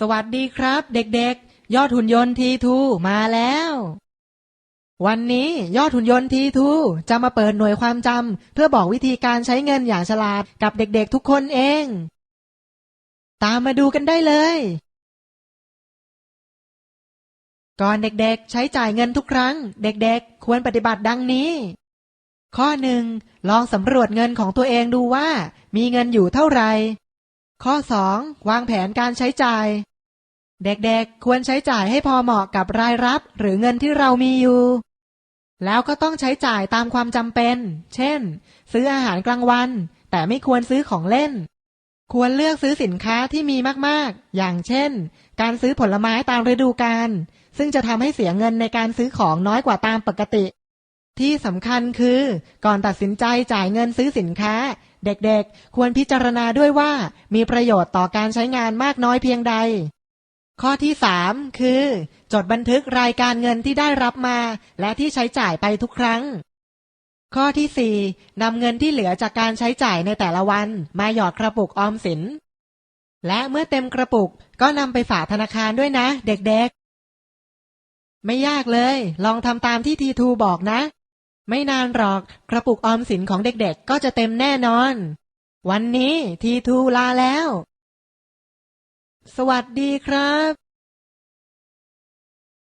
สวัสดีครับ เด็กๆ ยอดหุ่นยนต์ทีทูมาแล้ว วันนี้ยอดหุ่นยนต์ทีทูจะมาเปิดหน่วยความจำเพื่อบอกวิธีการใช้เงินอย่างฉลาดกับเด็กๆทุกคนเอง ตามมาดูกันได้เลย ก่อนเด็กๆ ใช้จ่ายเงินทุกครั้ง เด็กๆ ควรปฏิบัติดังนี้ ข้อหนึ่งลองสำรวจเงินของตัวเองดูว่า มีเงินอยู่เท่าไหร่ ข้อ 2. วางแผนการใช้จ่าย เด็กๆ ควรใช้จ่ายให้พอเหมาะกับรายรับ หรือเงินที่เรามีอยู่ แล้วก็ต้องใช้จ่ายตามความจำเป็น เช่น ซื้ออาหารกลางวัน แต่ไม่ควรซื้อของเล่น ควรเลือกซื้อสินค้าที่มีมากๆ อย่างเช่น การซื้อผลไม้ตามฤดูกาลซึ่งจะทำให้เสียเงินในการซื้อของน้อยกว่าตามปกติ ที่สำคัญคือ ก่อนตัดสินใจจ่ายเงินซื้อสินค้า เด็กๆ ควรพิจารณาด้วยว่ามีประโยชน์ต่อการใช้งานมากน้อยเพียงใด ข้อที่สามคือ จดบันทึกรายการเงินที่ได้รับมา และที่ใช้จ่ายไปทุกครั้ง ข้อที่สี่นำเงินที่เหลือจากการใช้จ่ายในแต่ละวัน มาหยอดกระปุกออมสิน และเมื่อเต็มกระปุกก็นำไปฝากธนาคารด้วยนะ เด็กๆ ไม่ยากเลย ลองทำตามที่ทีทูบอกนะ ไม่นานหรอกกระปุกออมสินของเด็กๆ ก็จะเต็มแน่นอน วันนี้ทีทูลาแล้ว สวัสดีครับ